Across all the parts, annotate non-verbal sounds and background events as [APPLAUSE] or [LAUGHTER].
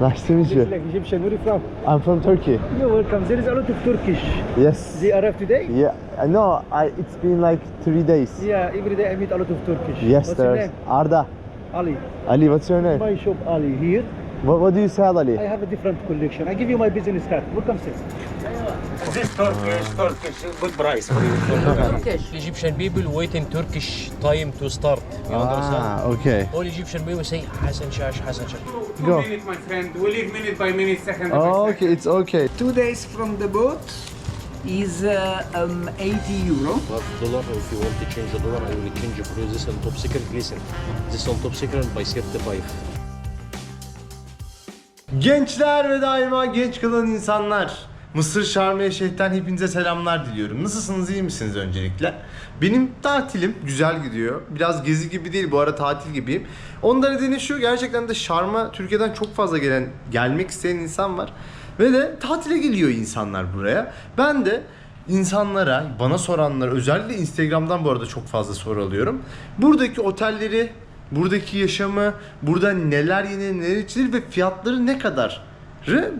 Nice to meet you. Egyptian, where are you from? I'm from Turkey. You're welcome. There is a lot of Turkish. Yes. They arrived today? Yeah. No, I. It's been like three days. Yeah, every day I meet a lot of Turkish. Yes, What's your there's name? Arda. Ali. Ali, what's your name? My shop Ali here. What, what do you sell, Ali? I have a different collection. I give you my business card. Welcome, sir. This Turkish, Turkish, good price for you. [LAUGHS] Turkish. Egyptian people wait in Turkish time to start. You understand? Ah, okay. All Egyptian people say Hassan Shash, Hassan Shash. Two Go. minutes, my friend. We live minute by minute, second by Oh, second. okay, it's okay. two days from the boat is uh, um, 80 euro. But dollar, if you want to change the dollar, I will change it for this on top secret. Listen, this on top secret by 35. Gençler ve daima genç kalan insanlar. Mısır Şarm El Şeyh'ten hepinize selamlar diliyorum. Nasılsınız, iyi misiniz öncelikle? Benim tatilim güzel gidiyor. Biraz gezi gibi değil, bu ara tatil gibiyim. Onun nedeni şu, gerçekten de Şarm'a Türkiye'den çok fazla gelen, gelmek isteyen insan var. Ve de tatile geliyor insanlar buraya. Ben de insanlara, bana soranlara, özellikle Instagram'dan bu arada çok fazla soru alıyorum. Buradaki otelleri, buradaki yaşamı, burada neler yenir, neler içilir ve fiyatları ne kadar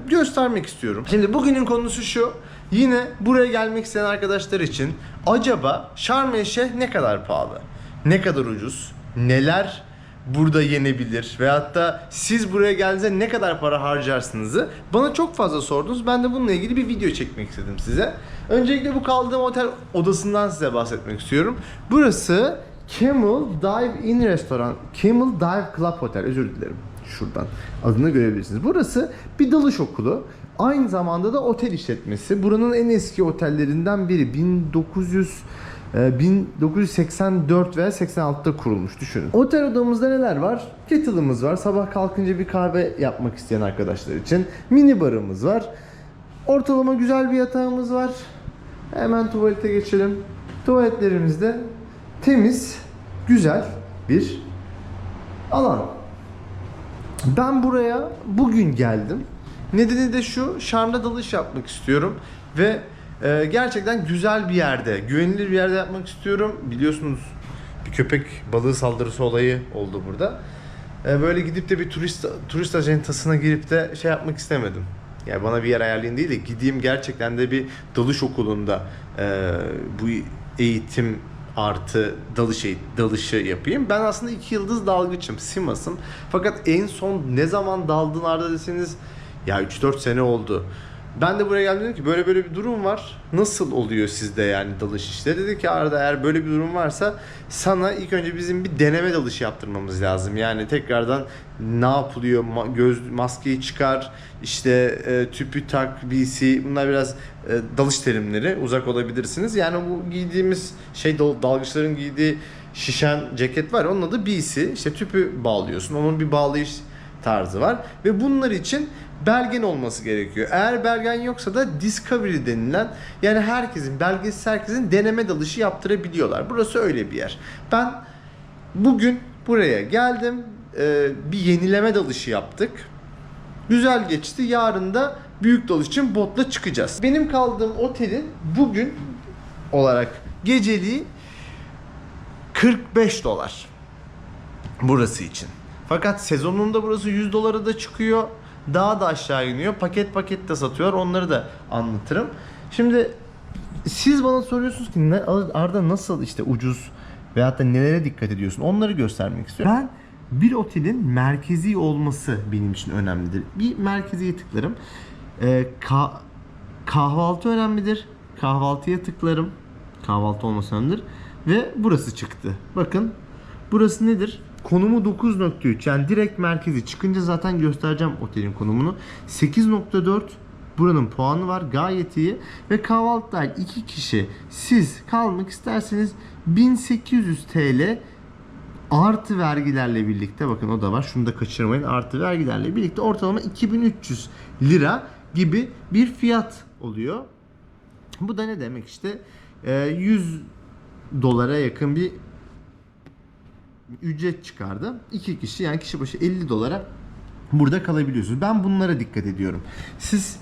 göstermek istiyorum. Şimdi bugünün konusu şu. Yine buraya gelmek isteyen arkadaşlar için acaba Şarm El ne kadar pahalı? Ne kadar ucuz? Neler burada yenebilir? Veyahut da siz buraya geldiğinizde ne kadar para harcarsınızı bana çok fazla sordunuz. Ben de bununla ilgili bir video çekmek istedim size. Öncelikle bu kaldığım otel odasından size bahsetmek istiyorum. Burası Camel Dive In Restoran, Camel Dive Club Hotel. Özür dilerim. Şuradan adını görebilirsiniz. Burası bir dalış okulu. Aynı zamanda da otel işletmesi. Buranın en eski otellerinden biri. 1900 e, 1984 veya 86'da kurulmuş düşünün. Otel odamızda neler var? Kettle'ımız var. Sabah kalkınca bir kahve yapmak isteyen arkadaşlar için. Mini barımız var. Ortalama güzel bir yatağımız var. Hemen tuvalete geçelim. Tuvaletlerimizde temiz, güzel bir alan. Ben buraya bugün geldim. Nedeni de şu, Şarm'da dalış yapmak istiyorum ve e, gerçekten güzel bir yerde, güvenilir bir yerde yapmak istiyorum. Biliyorsunuz bir köpek balığı saldırısı olayı oldu burada. E, böyle gidip de bir turist turist ajantasına girip de şey yapmak istemedim. Yani bana bir yer ayarlayın değil de gideyim gerçekten de bir dalış okulunda e, bu eğitim artı dalış eğit- dalışı yapayım. Ben aslında iki yıldız dalgıçım, Simas'ım. Fakat en son ne zaman daldın Arda deseniz ya 3-4 sene oldu. Ben de buraya geldim dedim ki böyle böyle bir durum var. Nasıl oluyor sizde yani dalış işte? Dedi ki Arda eğer böyle bir durum varsa sana ilk önce bizim bir deneme dalışı yaptırmamız lazım. Yani tekrardan ne yapılıyor? Göz maskeyi çıkar, işte e, tüpü tak, BC. Bunlar biraz e, dalış terimleri. Uzak olabilirsiniz. Yani bu giydiğimiz şey dal- dalgıçların giydiği şişen ceket var. Onun adı BC. İşte tüpü bağlıyorsun. Onun bir bağlayış tarzı var ve bunlar için belgen olması gerekiyor. Eğer belgen yoksa da Discovery denilen yani herkesin belgesiz herkesin deneme dalışı yaptırabiliyorlar. Burası öyle bir yer. Ben bugün buraya geldim. Ee, bir yenileme dalışı yaptık. Güzel geçti. Yarın da büyük dalış için botla çıkacağız. Benim kaldığım otelin bugün olarak geceliği 45 dolar burası için. Fakat sezonunda burası 100 dolara da çıkıyor. Daha da aşağı iniyor. Paket paket de satıyor. Onları da anlatırım. Şimdi siz bana soruyorsunuz ki ne, Arda nasıl işte ucuz veyahut da nelere dikkat ediyorsun? Onları göstermek istiyorum. Ben bir otelin merkezi olması benim için önemlidir. Bir merkeziye tıklarım. Ee, ka- kahvaltı önemlidir. Kahvaltıya tıklarım. Kahvaltı olması önemlidir. Ve burası çıktı. Bakın burası nedir? Konumu 9.3 yani direkt merkezi. Çıkınca zaten göstereceğim otelin konumunu. 8.4 buranın puanı var gayet iyi. Ve kahvaltı dahil 2 kişi siz kalmak isterseniz 1800 TL artı vergilerle birlikte bakın o da var şunu da kaçırmayın artı vergilerle birlikte ortalama 2300 lira gibi bir fiyat oluyor. Bu da ne demek işte e, 100 dolara yakın bir ücret çıkardı. İki kişi yani kişi başı 50 dolara burada kalabiliyorsunuz. Ben bunlara dikkat ediyorum. Siz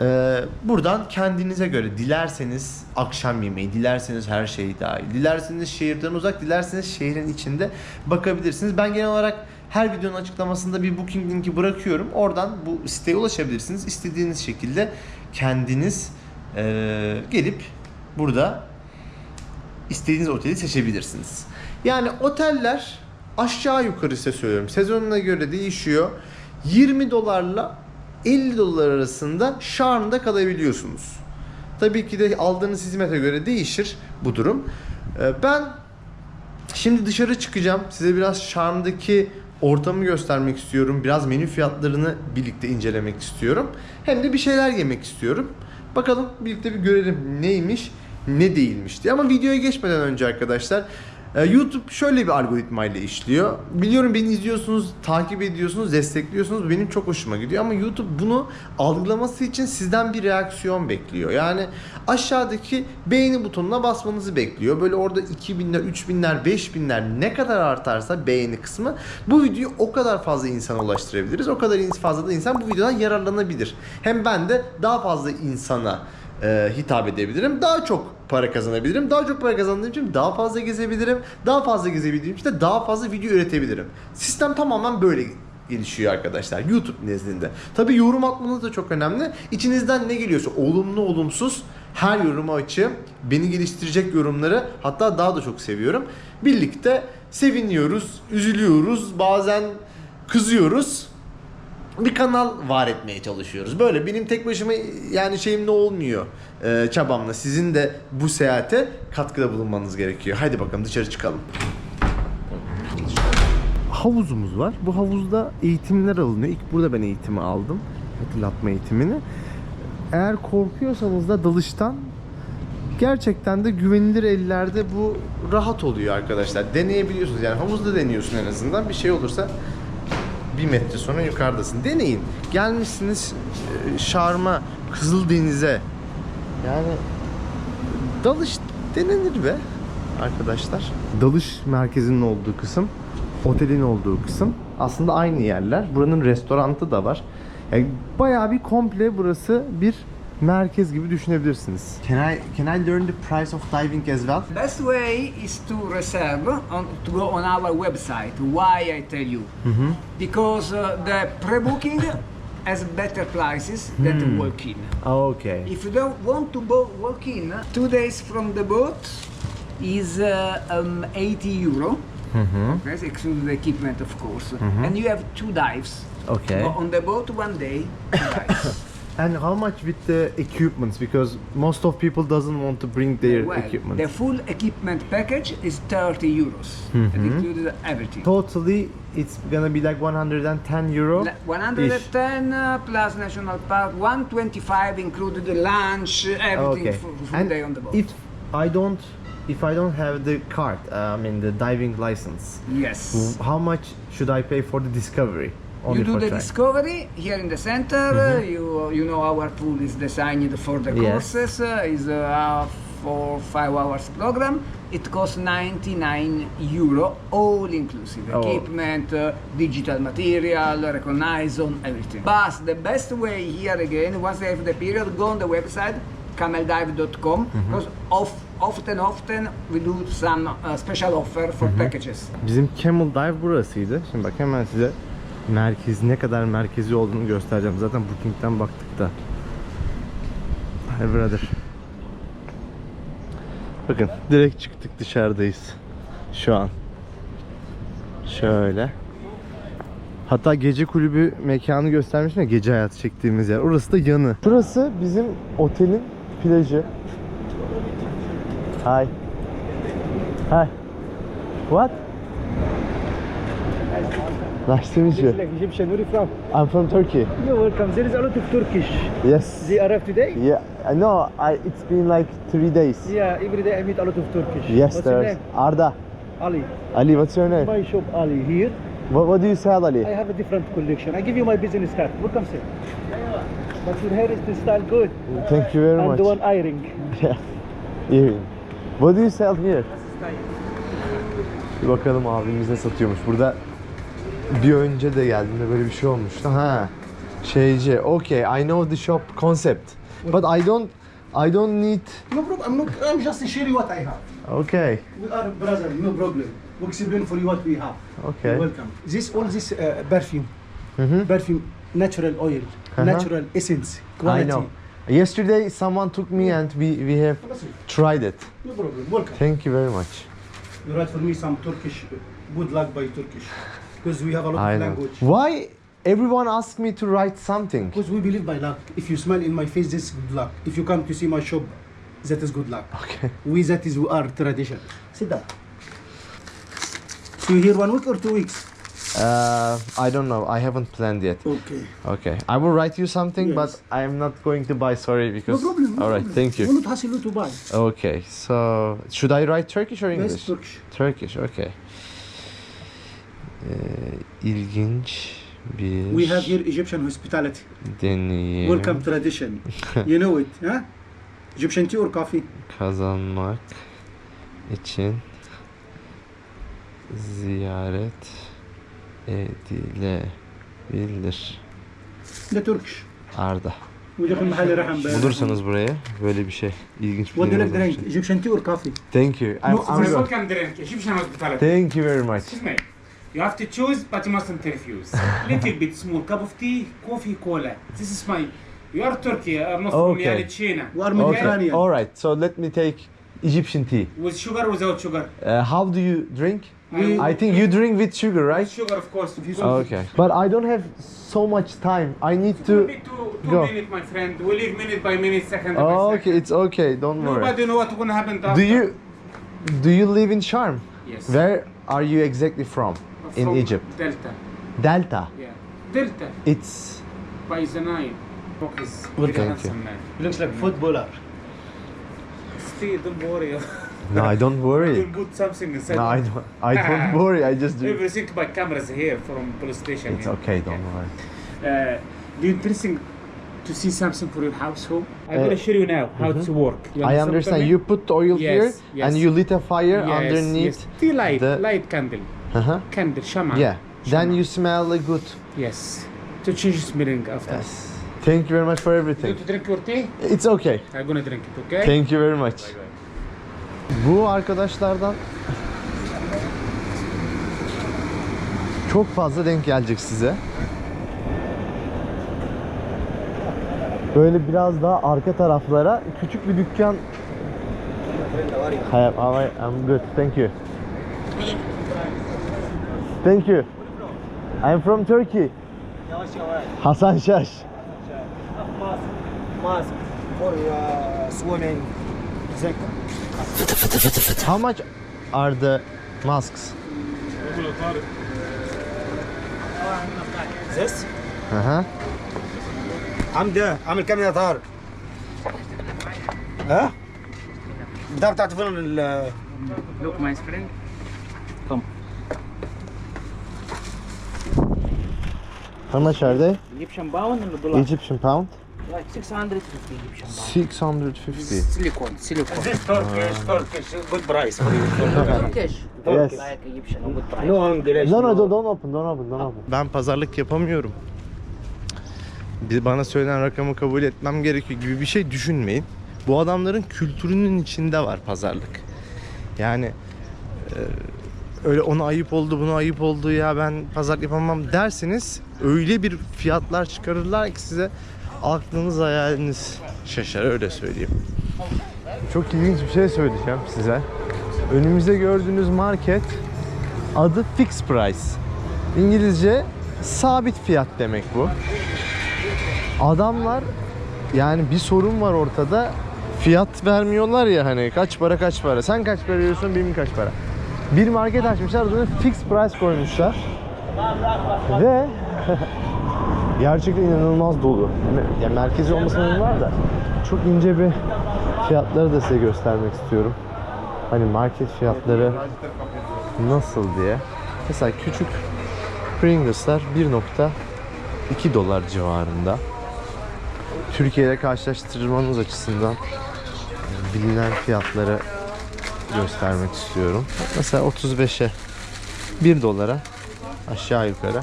e, buradan kendinize göre dilerseniz akşam yemeği, dilerseniz her şey dahil, dilerseniz şehirden uzak, dilerseniz şehrin içinde bakabilirsiniz. Ben genel olarak her videonun açıklamasında bir booking linki bırakıyorum. Oradan bu siteye ulaşabilirsiniz. İstediğiniz şekilde kendiniz eee, gelip burada istediğiniz oteli seçebilirsiniz. Yani oteller aşağı yukarı size söylüyorum. Sezonuna göre değişiyor. 20 dolarla 50 dolar arasında Şarm'da kalabiliyorsunuz. Tabii ki de aldığınız hizmete göre değişir bu durum. Ee, Ben Şimdi dışarı çıkacağım. Size biraz Şarm'daki ortamı göstermek istiyorum. Biraz menü fiyatlarını birlikte incelemek istiyorum. Hem de bir şeyler yemek istiyorum. Bakalım birlikte bir görelim neymiş, ne değilmiş diye. Ama videoya geçmeden önce arkadaşlar e, YouTube şöyle bir algoritma ile işliyor. Biliyorum beni izliyorsunuz, takip ediyorsunuz, destekliyorsunuz. Benim çok hoşuma gidiyor ama YouTube bunu algılaması için sizden bir reaksiyon bekliyor. Yani aşağıdaki beğeni butonuna basmanızı bekliyor. Böyle orada 2000'ler, 3000'ler, 5000'ler ne kadar artarsa beğeni kısmı bu videoyu o kadar fazla insana ulaştırabiliriz. O kadar fazla da insan bu videodan yararlanabilir. Hem ben de daha fazla insana e, hitap edebilirim. Daha çok para kazanabilirim. Daha çok para kazandığım için daha fazla gezebilirim. Daha fazla gezebildiğim için de daha fazla video üretebilirim. Sistem tamamen böyle gelişiyor arkadaşlar YouTube nezdinde. Tabi yorum atmanız da çok önemli. İçinizden ne geliyorsa olumlu olumsuz her yoruma açığım. Beni geliştirecek yorumları hatta daha da çok seviyorum. Birlikte seviniyoruz, üzülüyoruz, bazen kızıyoruz bir kanal var etmeye çalışıyoruz. Böyle benim tek başıma yani şeyimle olmuyor e, çabamla. Sizin de bu seyahate katkıda bulunmanız gerekiyor. Haydi bakalım dışarı çıkalım. Havuzumuz var. Bu havuzda eğitimler alınıyor. İlk burada ben eğitimi aldım. Hatırlatma eğitimini. Eğer korkuyorsanız da dalıştan gerçekten de güvenilir ellerde bu rahat oluyor arkadaşlar. Deneyebiliyorsunuz. Yani havuzda deniyorsun en azından. Bir şey olursa bir metre sonra yukarıdasın. Deneyin. Gelmişsiniz e, Şarm'a, Kızıldeniz'e. Yani dalış denenir be arkadaşlar. Dalış merkezinin olduğu kısım, otelin olduğu kısım aslında aynı yerler. Buranın restorantı da var. Yani bayağı bir komple burası bir merkez gibi düşünebilirsiniz. Can I can I learn the price of diving as well? Best way is to reserve on, to go on our website. Why I tell you? Because uh, the pre-booking has better prices than the walk-in. Okay. If you don't want to bo- walk in, two days from the boat is uh, um, 80 euro. Okay, excluding the equipment, of course. And you have two dives. Okay. Go on the boat one day, two dives. [LAUGHS] And how much with the equipments? Because most of people doesn't want to bring their well, equipment. the full equipment package is 30 euros. It included everything. Totally, it's gonna be like 110 euro. La- 110 uh, plus national park, 125 included the lunch, everything Okay. for, for And day on the boat. if I don't, if I don't have the card, uh, I mean the diving license, yes. how much should I pay for the discovery? Only You do the try. discovery here in the center. uh, You you know our pool is designed for the Yes. courses. Uh, is a four five hours program. It costs 99 euro, all inclusive. Oh. Equipment, uh, digital material, recognize on everything. But the best way here again, once they have the period, go on the website cameldive.com because of, often often we do some uh, special offer for packages. Bizim Camel Dive burasıydı. Şimdi bak hemen size merkez ne kadar merkezi olduğunu göstereceğim. Zaten Booking'den baktık da. Hey brother. Bakın direkt çıktık dışarıdayız. Şu an. Şöyle. Hatta gece kulübü mekanı göstermiştim ya gece hayatı çektiğimiz yer. Orası da yanı. Burası bizim otelin plajı. Hi. Hi. What? Nice to meet you. Like Egyptian, where are you from? I'm from Turkey. You're welcome. There is a lot of Turkish. Yes. They arrived today? Yeah. I know. I. It's been like three days. Yeah, every day I meet a lot of Turkish. Yes, What's your there's name? Arda. Ali. Ali, what's your name? My shop Ali here. What, what do you sell, Ali? I have a different collection. I give you my business card. Welcome, sir. But your hair is the style good. Thank you very and much. the one earring. [LAUGHS] Yeah. Earring. What do you sell here? Bir bakalım abimiz ne satıyormuş. Burada bir önce de geldiğimde böyle bir şey olmuştu. Ha. Şeyci. Okay, I know the shop concept. But I don't I don't need. No problem. I'm not. I'm just sharing what I have. Okay. We are brothers. No problem. We explain for you what we have. Okay. You're welcome. This all this uh, perfume, Mhm. perfume, natural oil, Uh-huh. natural essence, I quality. know. Yesterday someone took me and we we have tried it. No problem. Welcome. Thank you very much. You write for me some Turkish, uh, good luck by Turkish, because we have a lot I of know. language. Why everyone asks me to write something? Because we believe by luck. If you smile in my face, this is good luck. If you come to see my shop, that is good luck. Okay. We that is our tradition. Sit down. So you here one week or two weeks? Uh, I don't know. I haven't planned yet. Okay. Okay. I will write you something, Yes. but I am not going to buy. Sorry, because. No problem. No All right. problem. Thank you. not hassle you to buy. Okay. So should I write Turkish or English? Best Turkish. Turkish. Okay. Ee, ilginç bir We have here Egyptian hospitality. deneyim Welcome tradition. you know it, huh? Egyptian tea or coffee? kazanmak için ziyaret edilebilir. The Turkish. Arda. ودخل محل رحم بارد. Bulursanız buraya böyle bir şey ilginç bir What do you deneyim like olur. drink? Egyptian tea or coffee? Thank you. I'm, No, I'm It's a go- welcome drink, Egyptian hospitality. Thank you very much. Excuse me. You have to choose, but you mustn't refuse. Little bit small cup of tea, coffee, cola. This is my. You are Turkey. I'm not from Okay. yani China. We are Okay. Mediterranean. All right. So let me take Egyptian tea. With sugar, or without sugar. Uh, how do you drink? We- I think you drink with sugar, With right? sugar, of course. Okay. But I don't have so much time. I need to. Maybe two, two go. minutes, my friend. We live minute by minute, second by Oh, second. okay. It's okay. Don't worry. Nobody know what's gonna happen Do after. you do you live in Charm? Yes. Where are you exactly from? In From Egypt. Delta. Delta. Yeah. Delta. It's By the Nile. Walk is Well, thank handsome man. Looks like footballer. Stay, don't worry. [LAUGHS] no. I don't worry. We'll put something inside. No, I don't. I don't worry. I just do. Everything by cameras here from police station. It's here. okay. Don't worry. Uh, do you interesting to see something for your household? I'm Uh, gonna show you now how to work. You I understand. You put oil Yes, here yes. and you lit a fire yes, underneath. Yes. Tea light, the- light candle, Uh-huh. candle, shama. Yeah. Then Shama. you smell good. Yes. To change smelling after. Yes. Thank you very much for You everything. to drink your tea? It's okay. I'm gonna drink it. Okay. Thank you very much. Bu arkadaşlardan çok fazla denk gelecek size. Böyle biraz daha arka taraflara küçük bir dükkan. Hi, you? I'm good. Thank you. Thank you. I'm from Turkey. Hasan Şaş. Mask for uh, swimming. How much are the masks? This? Uh-huh. حمدة عامل كام يا طارق؟ ها؟ بتاع بتاعت فين ال Look, my How much are they? Egyptian pound and dollar. Egyptian pound? Like 650 Egyptian pound. 650. Silicone, silicone. This Turkish, Turkish, good price for you. [LAUGHS] Turkish. Yes. Like Egyptian, good price. No English. No no don't don't open don't open don't open. Ben pazarlık yapamıyorum. Bir bana söylenen rakamı kabul etmem gerekiyor gibi bir şey düşünmeyin. Bu adamların kültürünün içinde var pazarlık. Yani e, öyle ona ayıp oldu buna ayıp oldu ya ben pazarlık yapamam derseniz öyle bir fiyatlar çıkarırlar ki size aklınız hayaliniz şaşar öyle söyleyeyim. Çok ilginç bir şey söyleyeceğim size. Önümüzde gördüğünüz market adı fix price. İngilizce sabit fiyat demek bu. Adamlar yani bir sorun var ortada. Fiyat vermiyorlar ya hani kaç para kaç para. Sen kaç para veriyorsun benim kaç para. Bir market açmışlar adını fix price koymuşlar. Ve [LAUGHS] gerçekten inanılmaz dolu. Ya merkezi olmasının var da çok ince bir fiyatları da size göstermek istiyorum. Hani market fiyatları nasıl diye. Mesela küçük Pringles'lar 1.2 dolar civarında. Türkiye karşılaştırmanız açısından bilinen fiyatları göstermek istiyorum. Mesela 35'e 1 dolara aşağı yukarı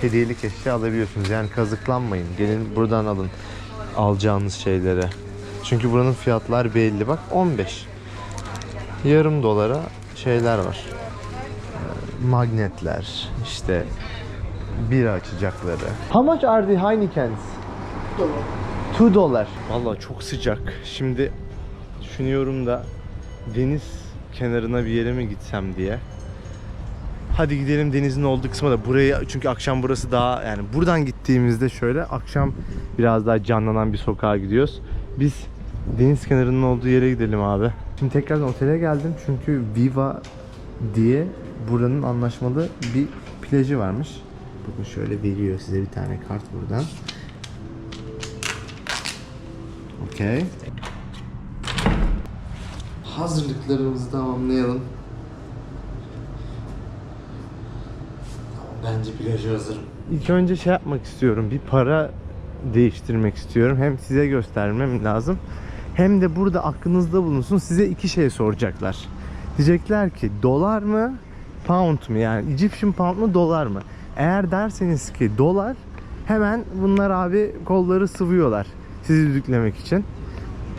hediyelik eşya alabiliyorsunuz. Yani kazıklanmayın. Gelin buradan alın alacağınız şeyleri. Çünkü buranın fiyatlar belli. Bak 15. Yarım dolara şeyler var. Ee, Magnetler, işte bira açacakları. How much are the Heinekens? 2 dolar. Vallahi çok sıcak. Şimdi düşünüyorum da deniz kenarına bir yere mi gitsem diye. Hadi gidelim denizin olduğu kısma da buraya çünkü akşam burası daha yani buradan gittiğimizde şöyle akşam biraz daha canlanan bir sokağa gidiyoruz. Biz deniz kenarının olduğu yere gidelim abi. Şimdi tekrardan otele geldim çünkü Viva diye buranın anlaşmalı bir plajı varmış. Bakın şöyle veriyor size bir tane kart buradan. Okey. Hazırlıklarımızı tamamlayalım. Bence plaja hazırım. İlk önce şey yapmak istiyorum. Bir para değiştirmek istiyorum. Hem size göstermem lazım. Hem de burada aklınızda bulunsun. Size iki şey soracaklar. Diyecekler ki dolar mı? Pound mu? Yani Egyptian pound mu? Dolar mı? Eğer derseniz ki dolar hemen bunlar abi kolları sıvıyorlar. Sizi düdüklemek için.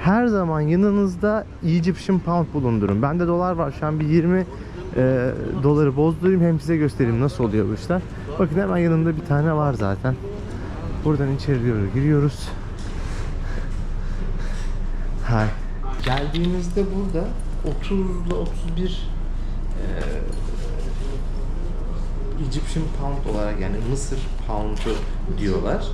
Her zaman yanınızda Egyptian pound bulundurun. Bende dolar var şu an bir 20 e, doları bozdurayım hem size göstereyim nasıl oluyor bu işler. Bakın hemen yanında bir tane var zaten. Buradan içeri doğru giriyoruz. Hay. Geldiğimizde burada 30 ile 31 e, Egyptian pound olarak yani Mısır pound'u diyorlar.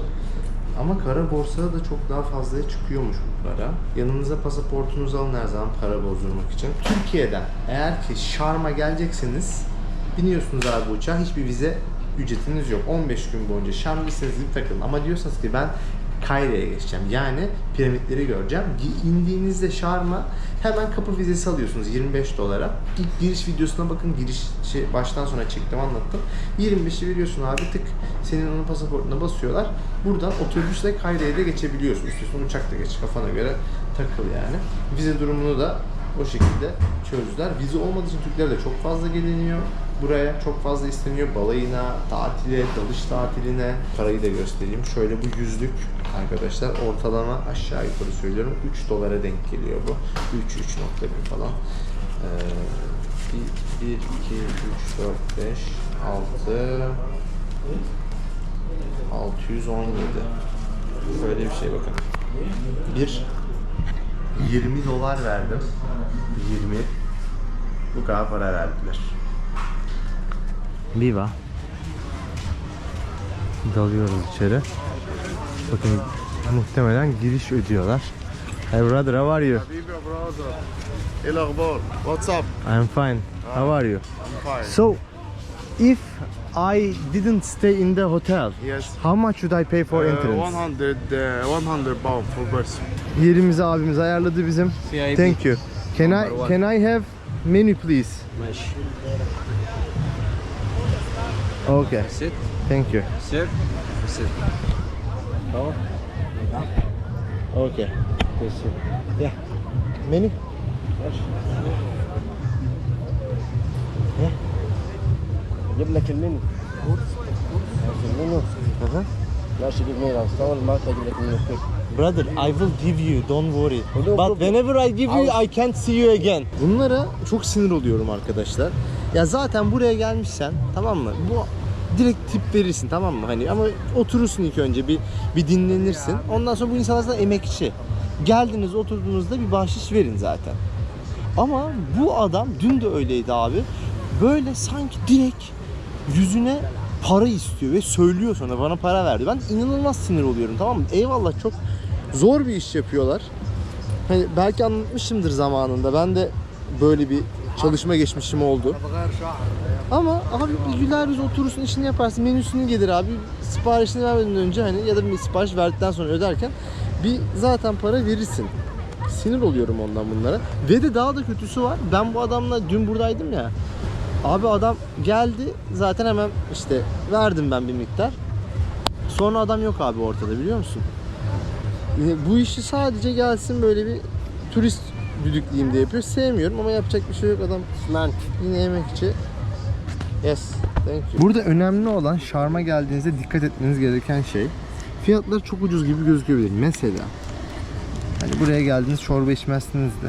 Ama kara borsada da çok daha fazlaya çıkıyormuş bu para. Yanınıza pasaportunuzu alın her zaman para bozdurmak için. Türkiye'den eğer ki Şarm'a gelecekseniz biniyorsunuz abi uçağa hiçbir vize ücretiniz yok. 15 gün boyunca Şarm'lısınız gibi takılın. Ama diyorsanız ki ben Kaire'ye geçeceğim. Yani piramitleri göreceğim. İndiğinizde Şarm'a hemen kapı vizesi alıyorsunuz 25 dolara. İlk giriş videosuna bakın. Giriş şey, baştan sona çektim anlattım. 25'i veriyorsun abi tık senin onun pasaportuna basıyorlar. Buradan otobüsle Kaire'ye de geçebiliyorsun. İstiyorsan uçakla geç kafana göre takıl yani. Vize durumunu da o şekilde çözdüler. Vize olmadığı için Türkler de çok fazla geliniyor. Buraya çok fazla isteniyor. Balayına, tatile, dalış tatiline. Parayı da göstereyim. Şöyle bu yüzlük arkadaşlar ortalama aşağı yukarı söylüyorum 3 dolara denk geliyor bu. 3 3.1 falan. Ee, 1, 2, 3, 4, 5, 6 617 Şöyle bir şey bakın. Bir 20 dolar verdim. 20 bu kadar para verdiler. Viva. Dalıyoruz içeri. Bakın muhtemelen giriş ödüyorlar. Hey brother, how are you? ايه الاخبار واتساب I'm fine. How are you? fine So, if I didn't stay in the hotel, Yes. how much should I pay for Uh, entrance? 100 uh, 100 pound for person Yerimizi abimiz ayarladı bizim. Thank you. Can I can I have menu please? ماشي Okay. Sit. Thank you. Sit. Sit. Okay. Yeah. Menu? جيب لك المنيو عايز المنيو Aha. ماشي جيب منيو عايز تطول معاك اجيب لك المنيو كيك Brother, I will give you. Don't worry. No But problem. whenever I give you, I can't see you again. Bunlara çok sinir oluyorum arkadaşlar. Ya zaten buraya gelmişsen, tamam mı? Bu direkt tip verirsin tamam mı? Hani ama oturursun ilk önce bir bir dinlenirsin. Ondan sonra bu insanlar zaten emekçi. Geldiniz, oturduğunuzda bir bahşiş verin zaten. Ama bu adam dün de öyleydi abi. Böyle sanki direkt yüzüne para istiyor ve söylüyor sonra bana para verdi. Ben inanılmaz sinir oluyorum tamam mı? Eyvallah çok zor bir iş yapıyorlar. Hani belki anlatmışımdır zamanında. Ben de böyle bir çalışma geçmişim oldu. Ama abi bir güler yüz oturursun işini yaparsın menüsünü gelir abi siparişini vermeden önce hani ya da bir sipariş verdikten sonra öderken bir zaten para verirsin. Sinir oluyorum ondan bunlara. Ve de daha da kötüsü var. Ben bu adamla dün buradaydım ya. Abi adam geldi zaten hemen işte verdim ben bir miktar. Sonra adam yok abi ortada biliyor musun? Yine bu işi sadece gelsin böyle bir turist düdükleyeyim diye yapıyor. Sevmiyorum ama yapacak bir şey yok adam. Mert. Yine yemekçi. Yes. Thank you. Burada önemli olan şarma geldiğinizde dikkat etmeniz gereken şey fiyatlar çok ucuz gibi gözükebilir. Mesela hani buraya geldiniz çorba içmezsiniz de.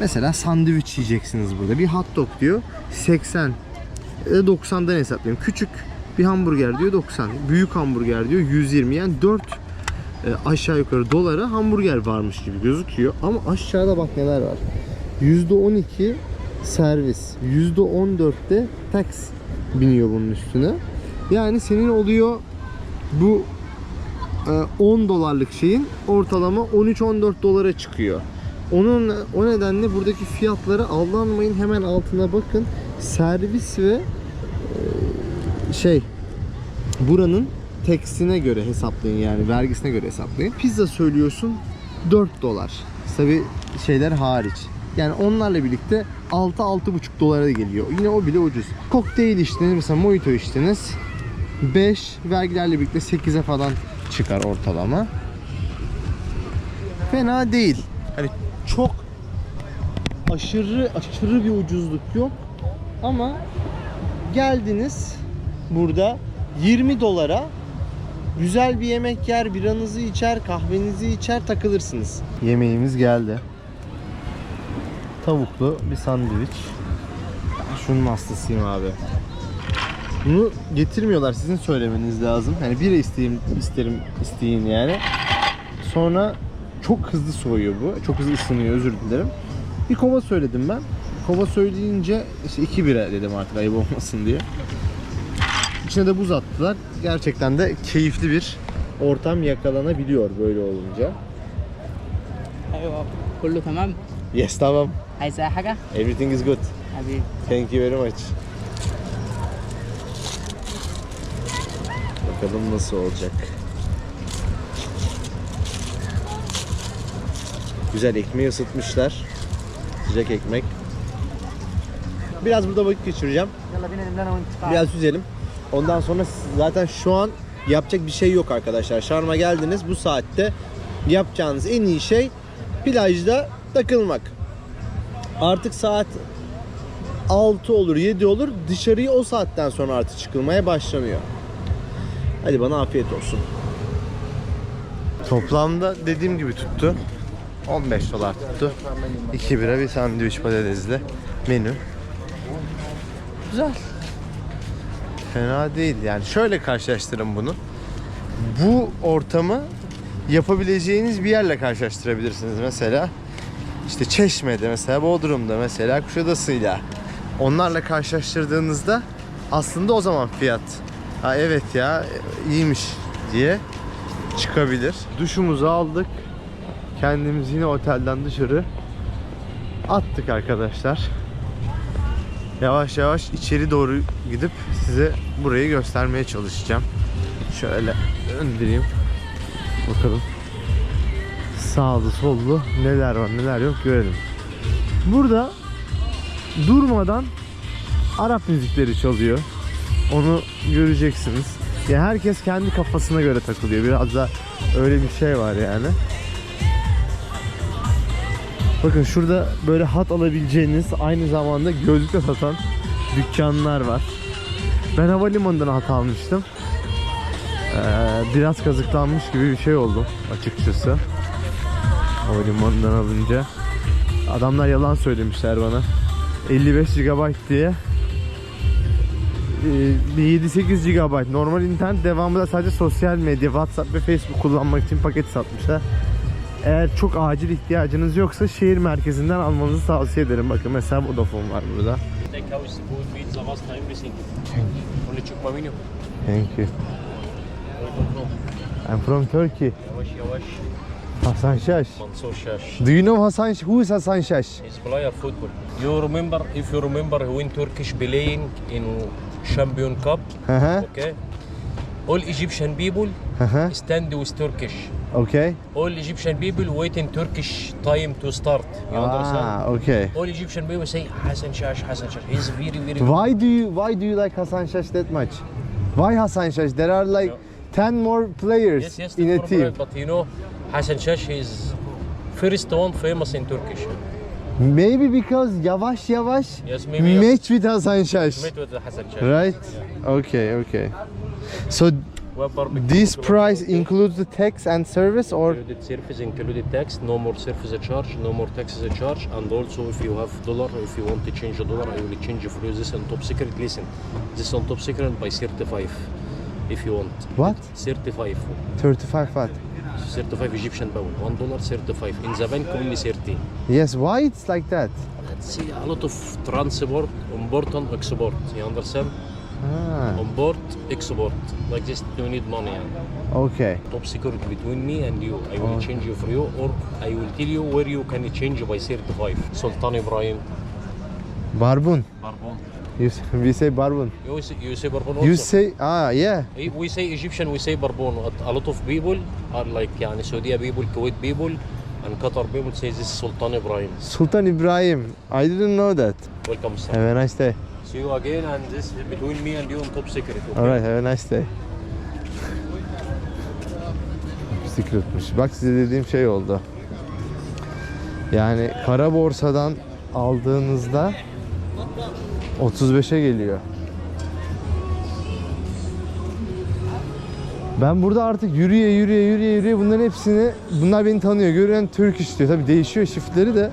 Mesela sandviç yiyeceksiniz burada. Bir hot dog diyor 80. E 90'dan hesaplayayım. Küçük bir hamburger diyor 90. Büyük hamburger diyor 120. Yani 4 aşağı yukarı dolara hamburger varmış gibi gözüküyor. Ama aşağıda bak neler var. %12 servis. %14'te tax biniyor bunun üstüne. Yani senin oluyor bu e, 10 dolarlık şeyin ortalama 13-14 dolara çıkıyor. Onun o nedenle buradaki fiyatlara aldanmayın hemen altına bakın. Servis ve e, şey buranın teksine göre hesaplayın yani vergisine göre hesaplayın. Pizza söylüyorsun 4 dolar. Tabi şeyler hariç. Yani onlarla birlikte 6-6,5 dolara geliyor. Yine o bile ucuz. Kokteyl içtiniz mesela mojito içtiniz. 5 vergilerle birlikte 8'e falan çıkar ortalama. Fena değil. Hani çok aşırı aşırı bir ucuzluk yok. Ama geldiniz burada 20 dolara güzel bir yemek yer, biranızı içer, kahvenizi içer, takılırsınız. Yemeğimiz geldi. Tavuklu bir sandviç. Şunun hastasıyım abi. Bunu getirmiyorlar. Sizin söylemeniz lazım. Yani bira isteyeyim, isterim isteyin yani. Sonra çok hızlı soğuyor bu. Çok hızlı ısınıyor özür dilerim. Bir kova söyledim ben. Kova söyleyince işte iki bira dedim artık ayıp olmasın diye. İçine de buz attılar. Gerçekten de keyifli bir ortam yakalanabiliyor böyle olunca. ايوه كله تمام Yes tamam. عايز اي حاجه Everything is good. حبيبي Thank you very much. Bakalım nasıl olacak. Güzel ekmeği ısıtmışlar. Sıcak ekmek. Biraz burada vakit geçireceğim. Biraz yüzelim. Ondan sonra zaten şu an yapacak bir şey yok arkadaşlar. Şarm'a geldiniz bu saatte yapacağınız en iyi şey plajda takılmak. Artık saat 6 olur 7 olur dışarıya o saatten sonra artık çıkılmaya başlanıyor. Hadi bana afiyet olsun. Toplamda dediğim gibi tuttu. 15 dolar tuttu. 2 bira bir sandviç patatesli menü. Güzel. Fena değil yani. Şöyle karşılaştırın bunu. Bu ortamı yapabileceğiniz bir yerle karşılaştırabilirsiniz. Mesela işte Çeşme'de mesela Bodrum'da mesela Kuşadası'yla onlarla karşılaştırdığınızda aslında o zaman fiyat ha evet ya iyiymiş diye çıkabilir. Duşumuzu aldık. Kendimizi yine otelden dışarı attık arkadaşlar. Yavaş yavaş içeri doğru gidip size burayı göstermeye çalışacağım. Şöyle döndüreyim. Bakalım sağlı sollu neler var neler yok görelim. Burada durmadan Arap müzikleri çalıyor. Onu göreceksiniz. Ya herkes kendi kafasına göre takılıyor. Biraz da öyle bir şey var yani. Bakın şurada böyle hat alabileceğiniz aynı zamanda gözlük de satan dükkanlar var. Ben havalimanından hat almıştım. Ee, biraz kazıklanmış gibi bir şey oldum açıkçası. Havalimanından alınca. Adamlar yalan söylemişler bana. 55 GB diye. Ee, bir 7-8 GB normal internet devamında sadece sosyal medya, WhatsApp ve Facebook kullanmak için paket satmışlar. Eğer çok acil ihtiyacınız yoksa şehir merkezinden almanızı tavsiye ederim. Bakın mesela Vodafone var burada. Thank you. I'm from Turkey. Yavaş yavaş. Hasan Şaş. Mansur Shash. Do you know Hasan Who is Hasan Şaş? He's player football. You remember, if you remember, he win Turkish playing in Champion Cup. Hı hı. Okay. All Egyptian people Hı hı. stand with Turkish. Okay. All Egyptian people wait in Turkish time to start. You understand? Ah, okay. All Egyptian people say Hasan Shash, Hasan Shash. He's very, very good. Why do you why do you like Hasan Şaş that much? Why Hasan Şaş? There are like 10 more players Yes, yes, in a team. correct, But you know, Hasan Shash is first one famous in Turkish. Maybe because yavaş yavaş Yes, maybe. match with Hasan Şaş. Met with Hassan Shash. Right? Okay, okay. So We have barbecue. This price includes the tax and service or Included service, included tax, no more service charge, no more taxes charge, and also if you have dollar, if you want to change a dollar, I will change for you this on top secret. Listen, this is on top secret by 35, if you want. what? 35, 35 what? 35 Egyptian pound, one dollar 35. In the bank only 30. Yes, why it's like that? Let's see a lot of transport, import and export. You understand? Ah, Import, export. Like this, you need money. yeah. okay. Top secret between me and you. I will Oh. change you for you, or I will tell you where you can change by 35. Sultan Ibrahim. Barbun. Barbon. You, s- [LAUGHS] we say barbun. You say, you say Barbon also? You say ah yeah. Eh, We say Egyptian, we say Barbon. A- A lot of people are like يعني Saudi people, Kuwait people, and Qatar people say this is Sultan Ibrahim. Sultan Ibrahim. I didn't know that. Welcome, sir. Have a nice day. See you again, and this is between me and you on top secret. Okay? Alright, have a nice day. Secretmiş. Bak size dediğim şey oldu. Yani kara borsadan aldığınızda 35'e geliyor. Ben burada artık yürüye yürüye yürüye yürüye bunların hepsini bunlar beni tanıyor. Gören Türk istiyor. Tabii değişiyor shiftleri de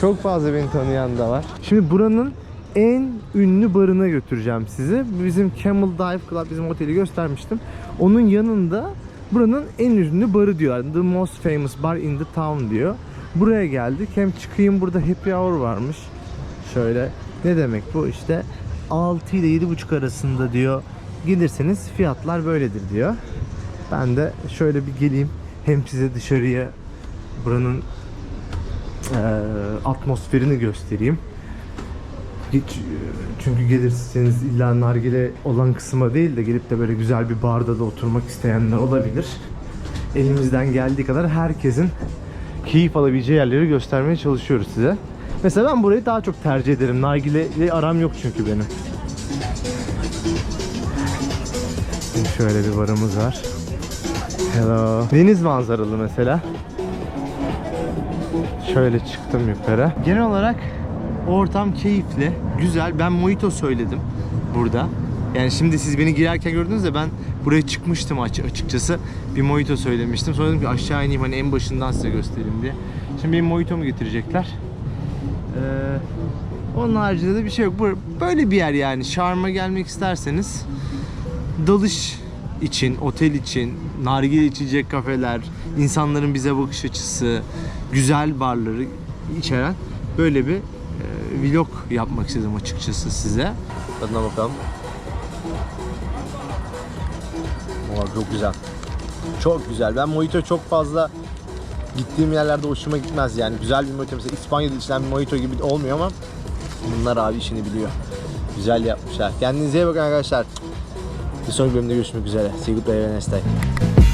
çok fazla beni tanıyan da var. Şimdi buranın en ünlü barına götüreceğim sizi. Bizim Camel Dive Club bizim oteli göstermiştim. Onun yanında buranın en ünlü barı diyorlar. The most famous bar in the town diyor. Buraya geldik. Hem çıkayım burada happy hour varmış. Şöyle ne demek bu işte 6 ile 7.30 arasında diyor. Gelirseniz fiyatlar böyledir diyor. Ben de şöyle bir geleyim. Hem size dışarıya buranın atmosferini göstereyim. Hiç, çünkü gelirseniz illa nargile olan kısma değil de gelip de böyle güzel bir barda da oturmak isteyenler olabilir. Elimizden geldiği kadar herkesin keyif alabileceği yerleri göstermeye çalışıyoruz size. Mesela ben burayı daha çok tercih ederim. Nargile ile aram yok çünkü benim. Şimdi şöyle bir barımız var. Hello. Deniz manzaralı mesela. Şöyle çıktım yukarı. Genel olarak ortam keyifli, güzel. Ben mojito söyledim burada. Yani şimdi siz beni girerken gördünüz de ben buraya çıkmıştım aç- açıkçası. Bir mojito söylemiştim. Sonra dedim ki aşağı ineyim hani en başından size göstereyim diye. Şimdi benim mojitomu getirecekler. Ee, onun haricinde de bir şey yok. Böyle bir yer yani. Şarm'a gelmek isterseniz dalış için, otel için, nargile içecek kafeler, insanların bize bakış açısı, güzel barları içeren böyle bir e, vlog yapmak istedim açıkçası size. Tadına bakalım. Valla çok güzel. Çok güzel. Ben mojito çok fazla gittiğim yerlerde hoşuma gitmez yani. Güzel bir mojito mesela İspanya'da içilen bir mojito gibi olmuyor ama bunlar abi işini biliyor. Güzel yapmışlar. Kendinize iyi bakın arkadaşlar. Sonraki bölümde görüşmek üzere. See you day.